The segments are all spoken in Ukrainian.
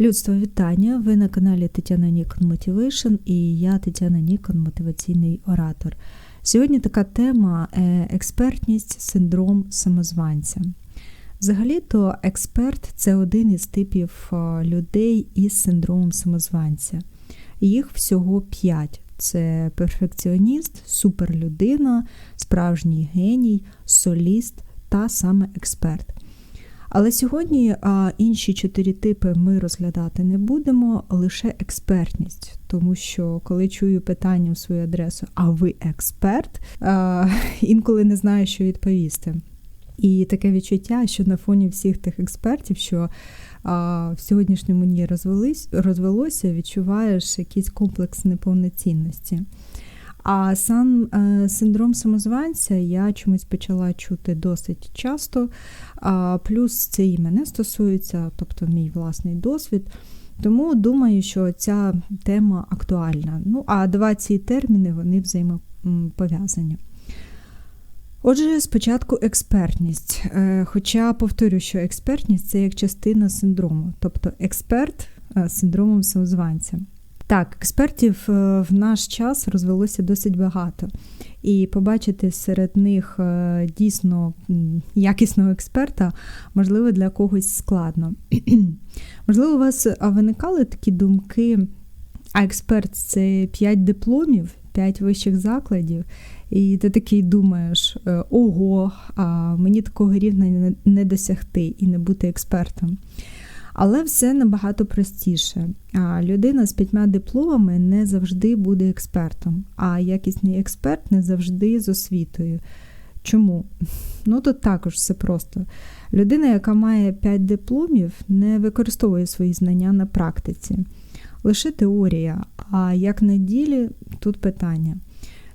Людство вітання! Ви на каналі Тетяна Нікон Motivation і я Тетяна Нікон, мотиваційний оратор. Сьогодні така тема е, експертність, синдром самозванця. Взагалі-то експерт це один із типів е, людей із синдромом самозванця. Їх всього п'ять: це перфекціоніст, суперлюдина, справжній геній, соліст та саме експерт. Але сьогодні а, інші чотири типи ми розглядати не будемо, лише експертність. Тому що коли чую питання в свою адресу, а ви експерт, а, інколи не знаю, що відповісти. І таке відчуття, що на фоні всіх тих експертів, що а, в сьогоднішньому дні розвелись, розвелося, відчуваєш якийсь комплекс неповноцінності. А сам е, синдром самозванця я чомусь почала чути досить часто. А, Плюс це і мене стосується, тобто мій власний досвід. Тому думаю, що ця тема актуальна. Ну, а два ці терміни вони взаємопов'язані. Отже, спочатку експертність. Е, хоча повторю, що експертність це як частина синдрому, тобто експерт з синдромом самозванця. Так, експертів е, в наш час розвелося досить багато. І побачити серед них е, дійсно якісного експерта, можливо, для когось складно. можливо, у вас виникали такі думки, а експерт це 5 дипломів, 5 вищих закладів, і ти такий думаєш: «Е, ого, а мені такого рівня не досягти і не бути експертом. Але все набагато простіше. Людина з п'ятьма дипломами не завжди буде експертом, а якісний експерт не завжди з освітою. Чому? Ну тут також все просто. Людина, яка має 5 дипломів, не використовує свої знання на практиці. Лише теорія, а як на ділі, тут питання.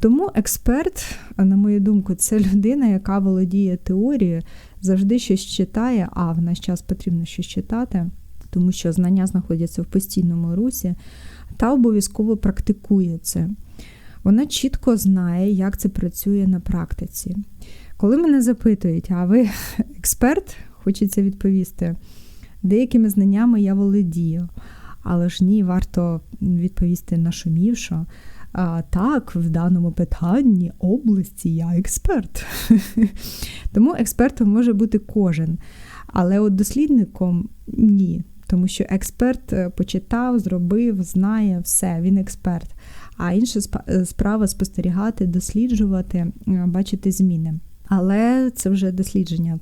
Тому експерт, на мою думку, це людина, яка володіє теорією, завжди щось читає, а в наш час потрібно щось читати, тому що знання знаходяться в постійному русі, та обов'язково практикує це. Вона чітко знає, як це працює на практиці. Коли мене запитують, а ви експерт, хочеться відповісти, деякими знаннями я володію, але ж ні, варто відповісти нашумівшо. А, Так, в даному питанні області я експерт. Тому експертом може бути кожен. Але от дослідником ні. Тому що експерт е, почитав, зробив, знає все, він експерт. А інша е, справа спостерігати, досліджувати, е, бачити зміни. Але це вже дослідження,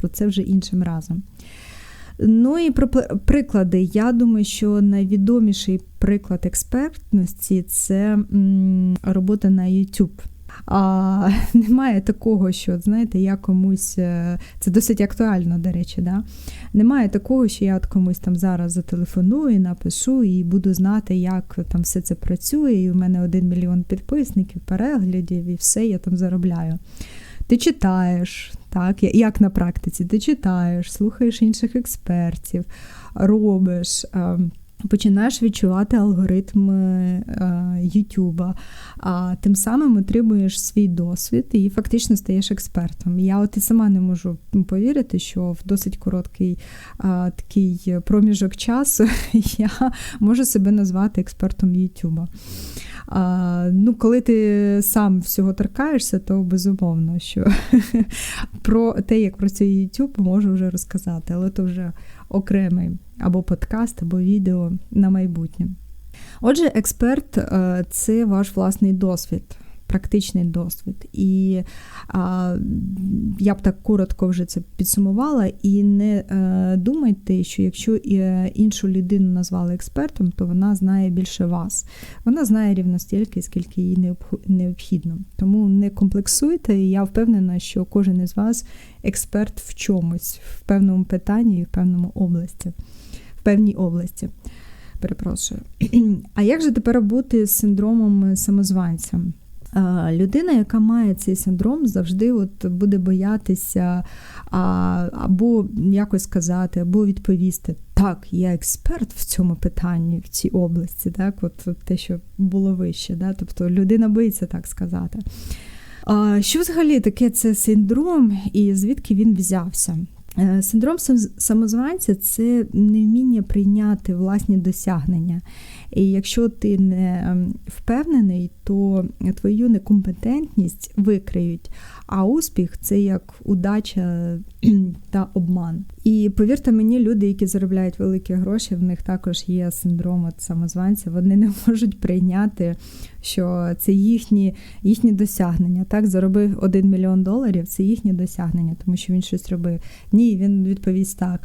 про це вже іншим разом. Ну і про приклади. Я думаю, що найвідоміший приклад експертності це робота на YouTube. А Немає такого, що, знаєте, я комусь. Е, це досить актуально, до речі. да? Немає такого, що я от комусь там зараз зателефоную, напишу і буду знати, як там все це працює, і у мене один мільйон підписників, переглядів, і все я там заробляю. Ти читаєш, так, як на практиці, ти читаєш, слухаєш інших експертів, робиш. Починаєш відчувати алгоритм е, Ютуба, а тим самим отримуєш свій досвід і фактично стаєш експертом. Я от і сама не можу повірити, що в досить короткий а, такий проміжок часу я можу себе назвати експертом Ютуба. А, Ну, Коли ти сам всього торкаєшся, то безумовно, що про те, як працює YouTube, можу вже розказати, але то вже окремий або подкаст, або відео на майбутнє. Отже, експерт е, це ваш власний досвід практичний досвід. І а, я б так коротко вже це підсумувала. І не а, е, думайте, що якщо е, іншу людину назвали експертом, то вона знає більше вас. Вона знає рівно стільки, скільки їй необхідно. Тому не комплексуйте, і я впевнена, що кожен із вас експерт в чомусь, в певному питанні і в певному області, в певній області. Перепрошую. А як же тепер бути з синдромом самозванця? Людина, яка має цей синдром, завжди от буде боятися або якось сказати, або відповісти: так, я експерт в цьому питанні, в цій області, так, от те, що було вище. Да? Тобто людина боїться так сказати. А, Що взагалі таке це синдром і звідки він взявся? Е, синдром самозванця це невміння прийняти власні досягнення. І якщо ти не ем, впевнений, то твою некомпетентність викриють. А успіх це як удача та обман. І повірте мені, люди, які заробляють великі гроші, в них також є синдром от самозванця. Вони не можуть прийняти, що це їхні їхні досягнення. Так, заробив 1 мільйон доларів, це їхні досягнення, тому що він щось робив. Ні, він відповість так.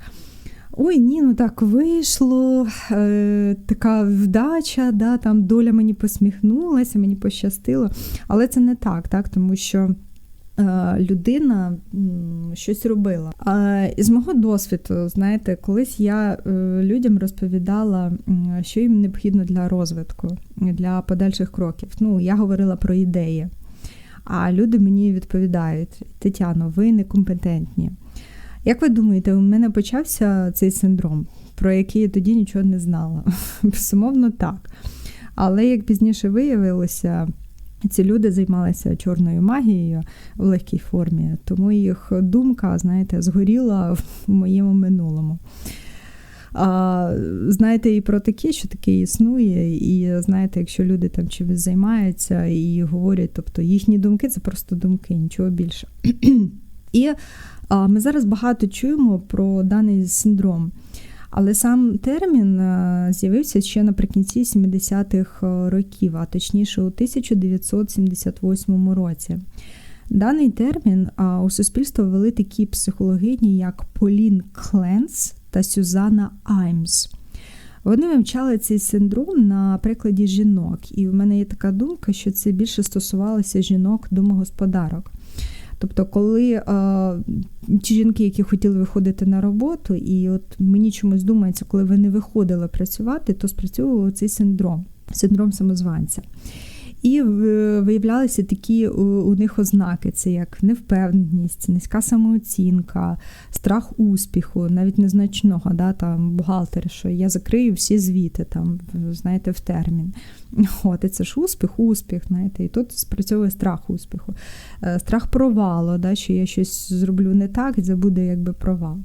Ой, ні, ну так вийшло, е, така вдача, да, там доля мені посміхнулася, мені пощастило. Але це не так, так, тому що. Е, людина щось робила. А з мого досвіду, знаєте, колись я е, людям розповідала, що їм необхідно для розвитку, для подальших кроків. Ну, я говорила про ідеї. А люди мені відповідають: Тетяно, ви некомпетентні. Як ви думаєте, у мене почався цей синдром, про який я тоді нічого не знала? Безумовно, так. Але як пізніше виявилося, ці люди займалися чорною магією в легкій формі, тому їх думка, знаєте, згоріла в моєму минулому. А, Знаєте, і про таке, що таке існує, і знаєте, якщо люди там чимось займаються і говорять, тобто їхні думки це просто думки, нічого більше. І ми зараз багато чуємо про даний синдром. Але сам термін е, з'явився ще наприкінці 70-х е, років, а точніше у 1978 році. Даний термін у суспільство ввели такі психологині, як Полін Кленс та Сюзанна Аймс. Вони вивчали цей синдром на прикладі жінок, і в мене є така думка, що це більше стосувалося жінок-домогосподарок. Тобто, коли а, ті жінки, які хотіли виходити на роботу, і от мені чомусь думається, коли вони виходили працювати, то спрацьовував цей синдром, синдром самозванця. І виявлялися такі у них ознаки: це як невпевненість, низька самооцінка, страх успіху, навіть незначного, да, там бухгалтер, що я закрию всі звіти, там, знаєте, в термін. От, і це ж успіх, успіх, знаєте, і тут спрацьовує страх успіху, е, страх провалу, да, що я щось зроблю не так, і це буде якби провал.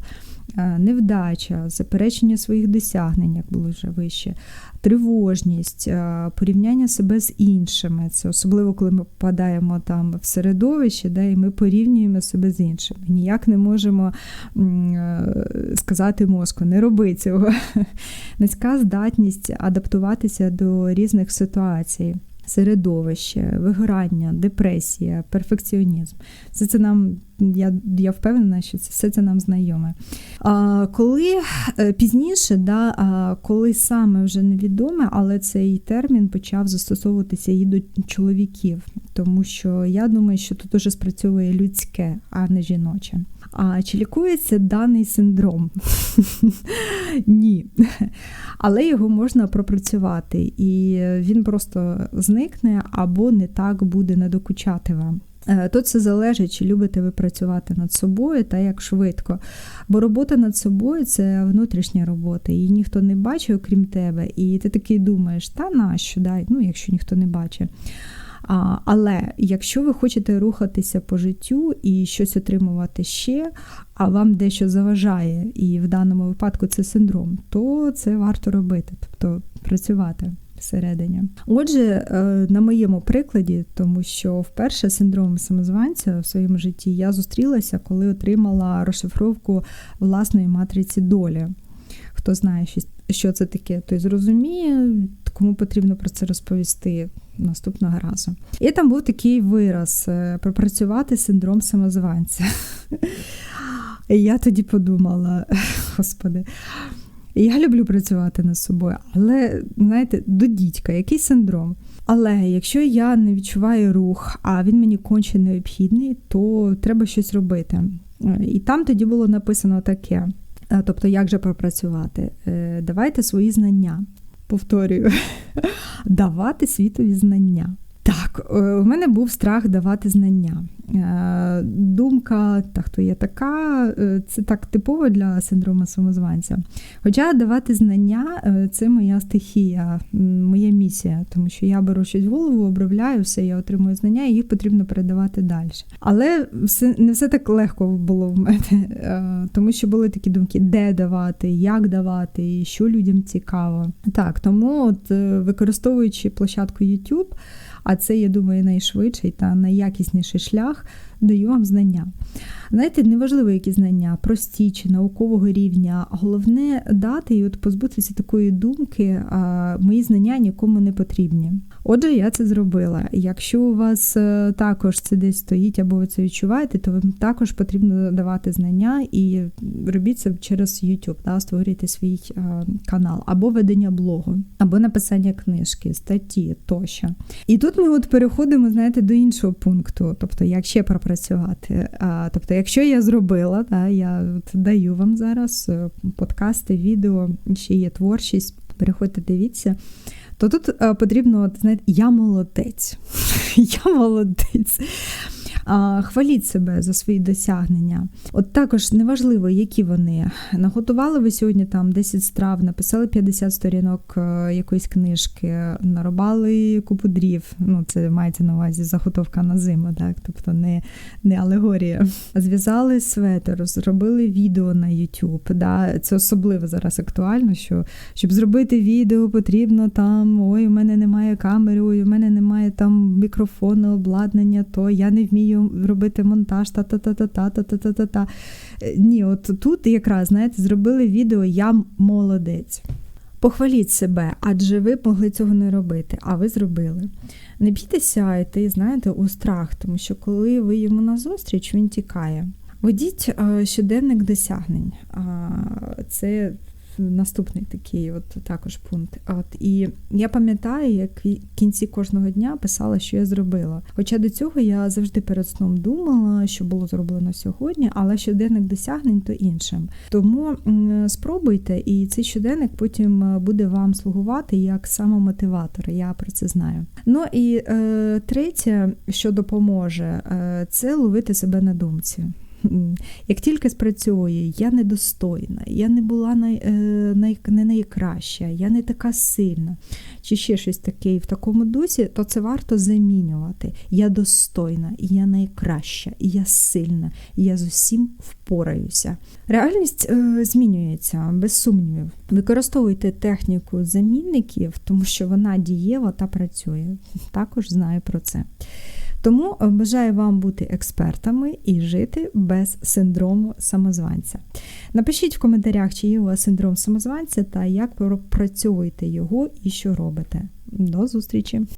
Е, невдача, заперечення своїх досягнень, як було вже вище, тривожність, е, порівняння себе з іншими. Це особливо, коли ми попадаємо там в середовище, де і ми порівнюємо себе з іншими. Ніяк не можемо е, сказати мозку, не роби цього. Низька здатність адаптуватися до різних ситуацій середовище, вигорання, депресія, перфекціонізм. Все це нам, я я впевнена, що це все це нам знайоме. А, Коли е, пізніше, да, а, коли саме вже невідоме, але цей термін почав застосовуватися і до чоловіків, тому що я думаю, що тут уже спрацьовує людське, а не жіноче. А чи лікується даний синдром? Ні. Але його можна пропрацювати, і він просто зникне або не так буде надокучати вам. Е, тут це залежить, чи любите ви працювати над собою та як швидко. Бо робота над собою це внутрішня робота, її ніхто не бачить, окрім тебе. І ти такий думаєш, та нащо? дай, ну, якщо ніхто не бачить. Але якщо ви хочете рухатися по життю і щось отримувати ще, а вам дещо заважає, і в даному випадку це синдром, то це варто робити, тобто працювати. Всередині. Отже, е, на моєму прикладі, тому що вперше синдромом самозванця в своєму житті я зустрілася, коли отримала розшифровку власної матриці долі. Хто знає, що це таке, той зрозуміє, кому потрібно про це розповісти наступного разу. І там був такий вираз е, пропрацювати синдром самозванця. І я тоді подумала, господи, я люблю працювати над собою, але, знаєте, до дідька, який синдром. Але якщо я не відчуваю рух, а він мені конче необхідний, то треба щось робити. І там тоді було написано таке: е, тобто, як же пропрацювати? Е, давайте свої знання повторюю, давати світові знання. Та, Так, е, у мене був страх давати знання. Е, Думка, та хто я така, е, це так типово для синдрому самозванця. Хоча давати знання це моя стихія, моя місія, тому що я беру щось в голову, обробляю все, я отримую знання, і їх потрібно передавати далі. Але все не все так легко було в мене, тому що були такі думки, де давати, як давати, що людям цікаво. Так, тому от використовуючи площадку YouTube, а це, я думаю, найшвидший та найякісніший шлях, даю вам знання. Знаєте, неважливо, які знання, прості чи наукового рівня. Головне дати і от позбутися такої думки, а мої знання нікому не потрібні. Отже, я це зробила. Якщо у вас е, також це десь стоїть або ви це відчуваєте, то вам також потрібно давати знання і робіть це через YouTube, да, створюйте свій е, канал, або ведення блогу, або написання книжки, статті тощо. І тут ми от переходимо, знаєте, до іншого пункту, тобто як ще пропрацювати. А, Тобто, якщо я зробила, та, я от даю вам зараз е, подкасти, відео, ще є творчість, переходьте, дивіться. То тут е, потрібно, от, знаєте, я молодець. я молодець. Хваліть себе за свої досягнення. От також неважливо, які вони. Наготували ви сьогодні там 10 страв, написали 50 сторінок е, якоїсь книжки, нарубали купу дрів. Ну, це мається на увазі заготовка на зиму, так? тобто не, не алегорія. Зв'язали светер, зробили відео на YouTube. Да? Це особливо зараз актуально, що щоб зробити відео, потрібно там ой, у мене немає камери, ой, у мене немає там мікрофону, обладнання, то я не вмію робити монтаж, та-та-та-та-та-та-та-та-та. Е, Ні, от тут якраз, знаєте, зробили відео Я молодець. Похваліть себе, адже ви могли цього не робити, а ви зробили. Не бійтеся йти, знаєте, у страх, тому що коли ви йому назустріч, він тікає. Ведіть е, щоденник досягнень. Це наступний такий от також пункт. От і я пам'ятаю, як в кінці кожного дня писала, що я зробила. Хоча до цього я завжди перед сном думала, що було зроблено сьогодні, але щоденник досягнень то іншим. Тому спробуйте, і цей щоденник потім буде вам слугувати як самомотиватор. Я про це знаю. Ну і е, третє, що допоможе, е, це ловити себе на думці. Як тільки спрацьовує, я недостойна, я не була най, е, най, не найкраща, я не така сильна, чи ще щось таке в такому дусі, то це варто замінювати. Я достойна, я найкраща, я сильна, я з усім впораюся. Реальність е, змінюється, без сумнівів. Використовуйте техніку замінників, тому що вона дієва та працює. Також знаю про це. Тому е, бажаю вам бути експертами і жити без синдрому самозванця. Напишіть в коментарях, чи є у вас синдром самозванця та як пропрацьовуєте його і що робите. До зустрічі!